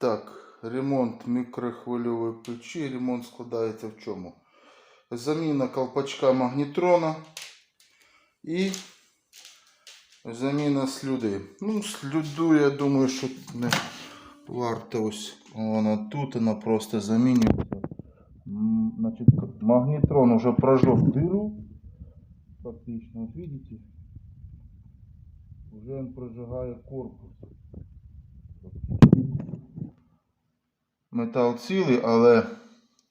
Так, ремонт мікрохвильової печі. Ремонт складається в чому? Заміна колпачка магнітрона і заміна слюди. Ну, слюду, я думаю, що не варто ось вона тут, вона просто замінюється. М, Значит, магнитрон уже прожег дыру. Фактично, вот видите? Уже он прожигает корпус. Метал цілий, але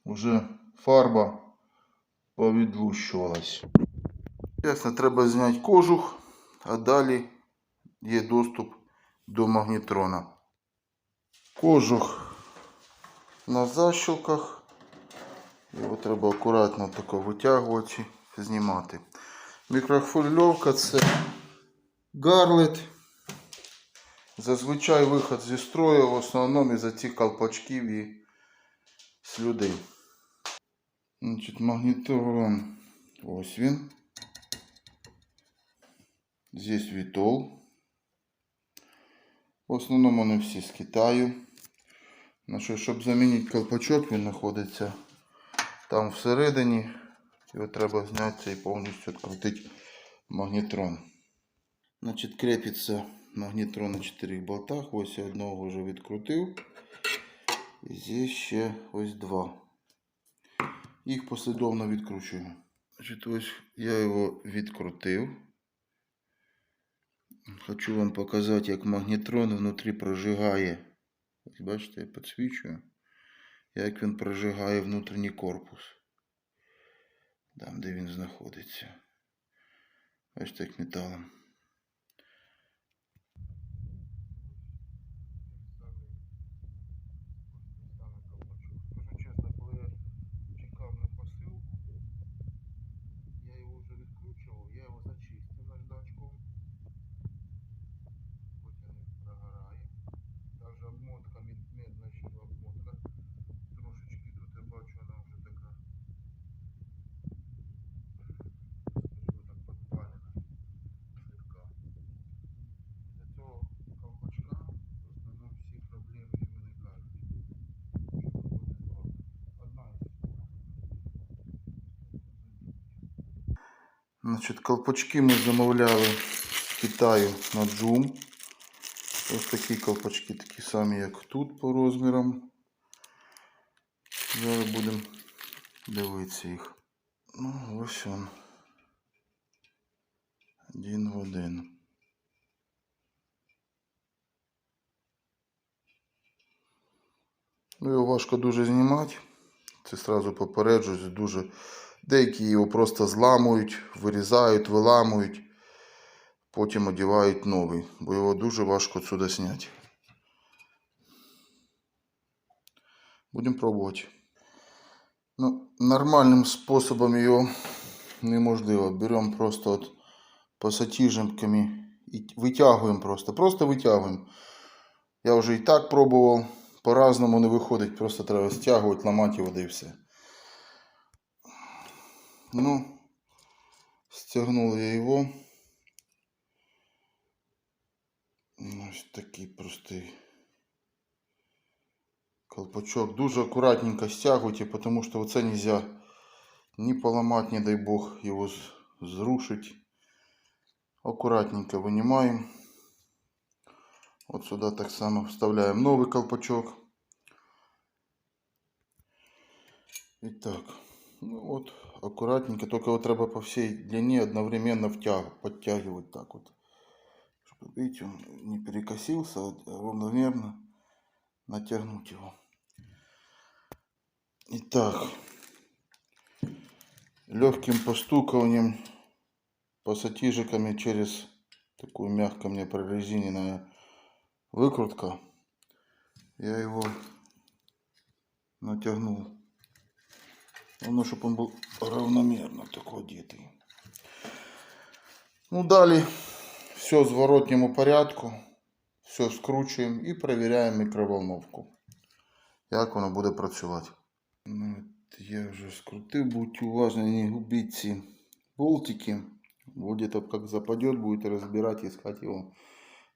вже фарба повідлущувалась. Ясно, треба зняти кожух, а далі є доступ до магнітрона. Кожух на защелках. Його треба акуратно тако витягувати, знімати. Мікрохвильовка це гарлет. Зазвичай виход зі строю в основному із-за цих колпачків і слюди. Значить, магнітрон. Ось він. Здесь вітол. В основному вони всі з Китаю. Ну що, щоб замінити колпачок, він знаходиться там всередині. Його треба зняти і повністю відкрутити магнітрон. Значить, крепиться магнітрон на 4 болтах. Ось я одного вже відкрутив. І здесь ще ось два. Їх послідовно відкручуємо. Значить, ось я його відкрутив. Хочу вам показати, як магнітрон внутрі прожигає. Ось бачите, я підсвічую. Як він прожигає внутрішній корпус. Там, де він знаходиться. Бачите, як металом. Скажу чесно, коли я чекав на посилку, я його вже відкручував, я його зачистив наждачком. Потім не прогорає. Даже обмотка, мед- медна ще обмотка. Трошечки тут я бачу, вона вже така. Скажімо так, подпалена. Слегка. Для цього колпачка в основному всі проблеми і виникають. Що виходить з ладу. Одна із Значить, колпачки ми замовляли з Китаю на джум. Ось такі колпачки, такі самі, як тут по розмірам. Зараз будемо дивитися їх. Ну, ось він. Один в один. Ну, його важко дуже знімати. Це сразу попереджують. Дуже... Деякі його просто зламують, вирізають, виламують, потім одягають новий, бо його дуже важко сюди зняти. Будемо пробувати. Ну, нормальним способом його неможливо. Беремо просто от пасатіженками і витягуємо просто. Просто витягуємо. Я вже і так пробував. По-разному не виходить, просто треба стягувати, ламати його і все. Ну, стягнув я його. Ось такий простий колпачок. Дуже акуратненько стягуйте, потому что оце нельзя не поломать, не дай бог, его зрушить. Аккуратненько вынимаем. Вот сюда так само вставляем новый колпачок. Итак, ну вот, аккуратненько, только его треба по всей длине одновременно втяг, подтягивать так вот. Чтобы, видите, он не перекосился, а равномерно натягнуть его. Итак, легким постукиванием пассатижиками через такую мягко мне прорезиненная выкрутка я его натягнул. Главное, чтобы он был равномерно такой одетый. Ну, далі все в зворотньому порядку. Все скручуємо і перевіряємо мікроволновку. Як воно буде працювати. Ну, от я вже скрутив, будьте уважні, не губіть ці болтики. Бо где-то как западет, будете разбирать, искать его.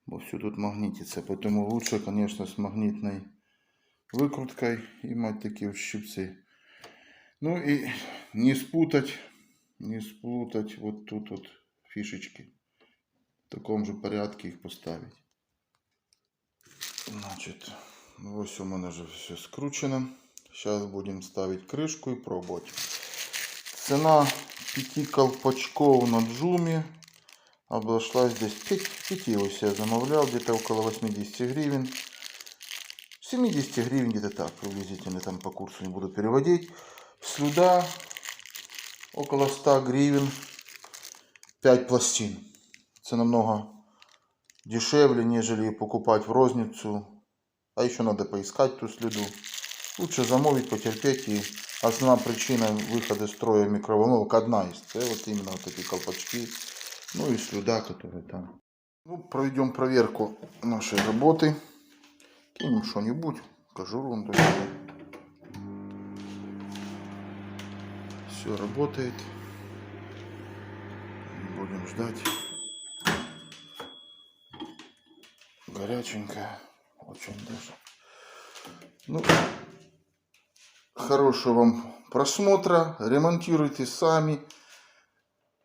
Бо все тут магнитится. Поэтому лучше, конечно, с магнитной викруткою і мати такі ось щипці. Ну і не спутать, не спутать вот тут вот фишечки. В такому же порядку їх поставить. Значит, ось у мене вже все скручено. Сейчас будем ставить крышку и пробовать. Цена пяти колпачков на джуме обошлась здесь 5, 5 ось я замовлял, где-то около 80 гривен. 70 гривен где-то так приблизительно, там по курсу не буду переводить. Сюда около 100 гривен 5 пластин. Это намного дешевле, нежели покупать в розницу. А еще надо поискать ту следу. Лучше замовить, потерпеть. И основная причина выхода из строя микроволновок одна из. Это вот именно вот эти колпачки. Ну и слюда, которая там. Ну, проведем проверку нашей работы. Кинем что-нибудь. Кожуру Все работает. Будем ждать. Горяченькая. Очень даже. Ну, хорошего вам просмотра. Ремонтируйте сами.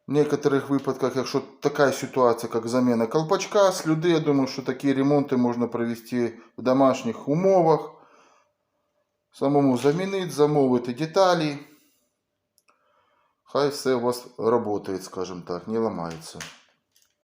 В некоторых випадках, якщо така ситуація, як заміна колпачка з люди, я думаю, що такі ремонти можна провести в домашніх умовах. Самому замінити, замовити деталі. Хай все у вас працює, скажімо так, не ламається.